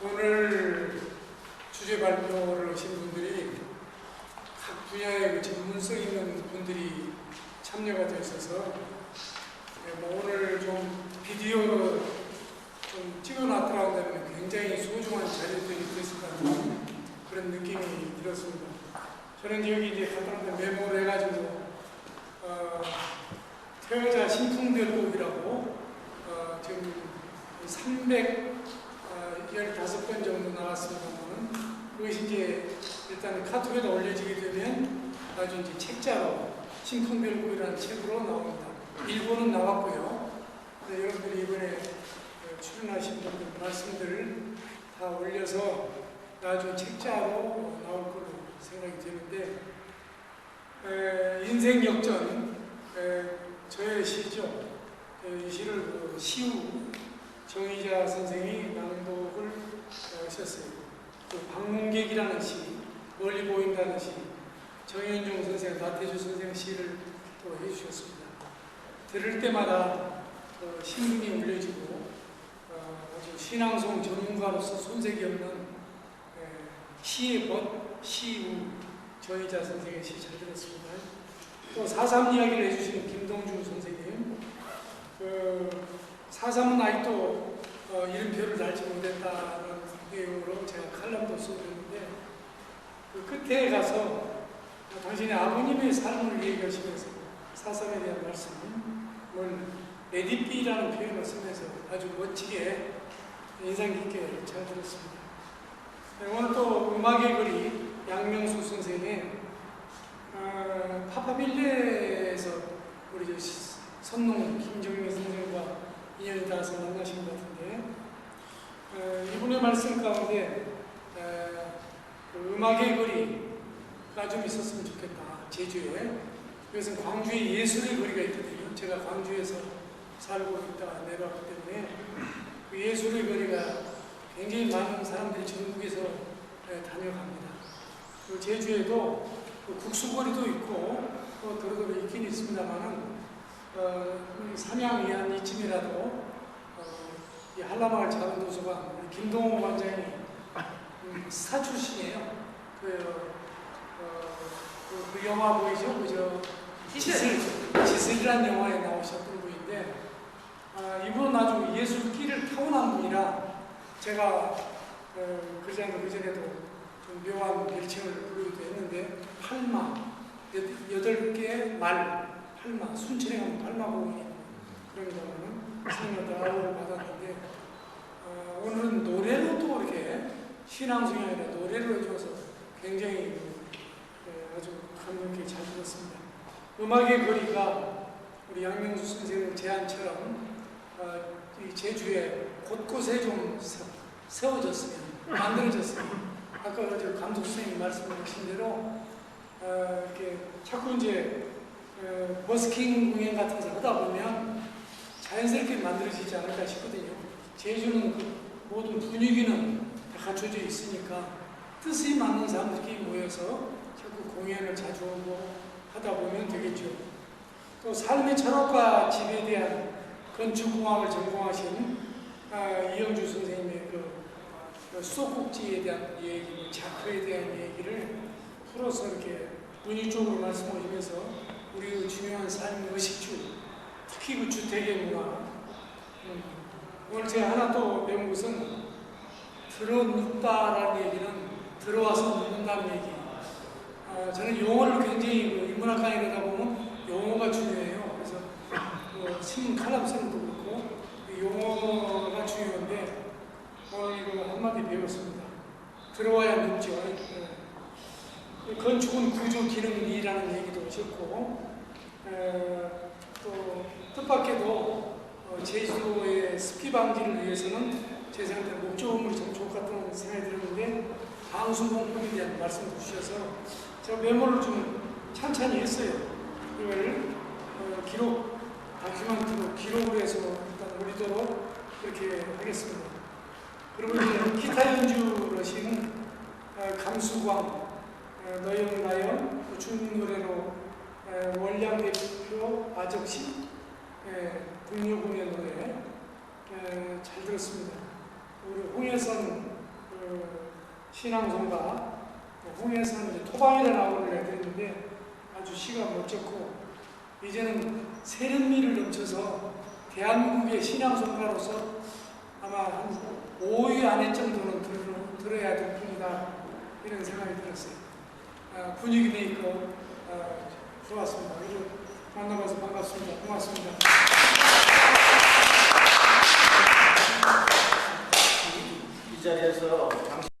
오늘 주제 발표를 하신 분들이 각 분야의 그 전문성 있는 분들이 참여가 되어 있어서 예, 뭐 오늘 좀 비디오로 좀 찍어놨더라고 하면 굉장히 소중한 자료들이 됐을 것 같은 그런 느낌이 들었습니다. 저는 여기 이제 간단하게 메모를 해가지고 어, 태여자 신풍대곡이라고 어, 지금 315번 정도 나왔습니다만 그것이 이제 일단 카톡에다 올려지게 되면 나중에 이제 책자로 신풍별국이라는 책으로 나옵니다. 일본은 나왔고요. 네, 여러분들이 이번에 그 출연하신 분들 말씀들을 다 올려서 나중에 책자로 나올 걸로 생각이 되는데 에, 인생 역전 에, 저의 시죠. 에, 이 시를 그 시우 정의자 선생이 낭독을 어, 하셨어요. 또 방문객이라는 시, 멀리 보인다는 시, 정현종 선생, 나태주 선생 시를 또 해주셨습니다. 들을 때마다 어, 심금이 울려지고 어, 아주 신앙송 전문가로서 손색이 없는 에, 시의 벗, 시우 정의자 선생의 시 잘 들었습니다. 또 사삼 이야기를 해주신 김동중 선생님, 그 사삼은 아직도 어, 이름표를 달지 못했다는 내용으로 제가 칼럼도 써드렸는데 그 끝에 가서 당신의 아버님의 삶을 얘기하시면서 사삼에 대한 말씀을 레디비라는 표현을 쓰면서 아주 멋지게 인상 깊게 잘 들었습니다. 네, 오늘 또 음악의 거리 양명수 선생의 어, 파파빌레에서 우리 선농 김정민 선생과 인연이 닿아서 만나신 것 같은데. 어, 이분의 말씀 가운데 에, 그 음악의 거리가 좀 있었으면 좋겠다. 제주에. 그것은 광주에 예술의 거리가 있거든요. 제가 광주에서 살고 있다 내려왔기 때문에 그 예술의 거리가 굉장히 많은 사람들이 전국에서 에, 다녀갑니다. 그 제주에도 그 국수거리도 있고 또 도로도로 있긴 있습니다만은 어, 이 삼양 이한 이쯤이라도 어, 이 한라마을 작은 도서관 우리 김동호 관장이 음, 스타 출신이에요. 그, 어, 그, 그 영화 보이죠? 그저 지슬 지슬이라는 영화에 나오셨던 분인데 아, 이분은 아주 예술기를 타고난 분이라 제가 어, 그전에 그전에도 좀 묘한 별칭을 부르기도 했는데 팔마 여- 여덟 개의 말 팔마 순천에 가면 팔마공원이 그런다면은 상을 아우를 받았는데 어, 오늘은 노래로 또 이렇게 신앙송이 아니라 노래로 해줘서 굉장히 어, 아주 감명 깊게 잘 들었습니다. 음악의 거리가 우리 양명수 선생님 제안처럼 어, 이 제주에 곳곳에 좀 세- 세워졌으면 만들어졌으면 아까 저 감독 선생님 말씀하신 대로 어, 이렇게 자꾸 이제 어, 버스킹 공연 같은 것을 하다 보면 자연스럽게 만들어지지 않을까 싶거든요. 제주는 그 모든 분위기는 다 갖춰져 있으니까 뜻이 맞는 사람들끼리 모여서 자꾸 공연을 자주 하고 하다 보면 되겠죠. 또 삶의 철학과 집에 대한 건축공학을 전공하신 아, 이영주 선생님의 그, 그 수도꼭지에 대한 얘기, 자크에 대한 얘기를 풀어서 이렇게 문의 쪽으로 말씀하시면서 우리 그 중요한 삶의 의식주, 특히 그 주택의 문화. 음, 오늘 제가 하나 또 배운 것은 들어눕다라는 얘기는 들어와서 눕는다는 얘기. 아, 저는 용어를 굉장히 그 인문학과에 가다 보면 용어가 중요해요. 그래서 그 신문 칼럼 쓰는 것도 그렇고 이 용어가 중요한데 오늘 이거 한마디 배웠습니다. 들어와야 눕죠. 네. 건축은 구조 기능이라는 얘기도 하셨고 에, 또 뜻밖에도 어, 제주도의 습기 방지를 위해서는 제 생각에 목조음을 좀 같다는 생각이 들었는데 방수공법에 대한 말씀을 주셔서 제가 메모를 좀 찬찬히 했어요. 이걸 어, 기록 다큐멘트로 기록을 해서 일단 올리도록 그렇게 하겠습니다. 그리고 이제 기타 연주를 하신 어, 감수광 나영 또 중국 노래로 에, 원량 대표 아적시 국립공연 노래 에, 잘 들었습니다. 우리 홍혜선 신앙송가 홍해에서는 이제 토방이라 나오는 애들이 있는데 아주 시가 멋졌고 이제는 세련미를 넘쳐서 대한민국의 신앙송가로서 아마 한 5위 안에 정도는 들, 들어야 될 뿐이다 이런 생각이 들었어요. 아, 분위기 내있고 아, 좋았습니다. 그래서 만나봐서 반갑습니다. 고맙습니다. 이 자리에서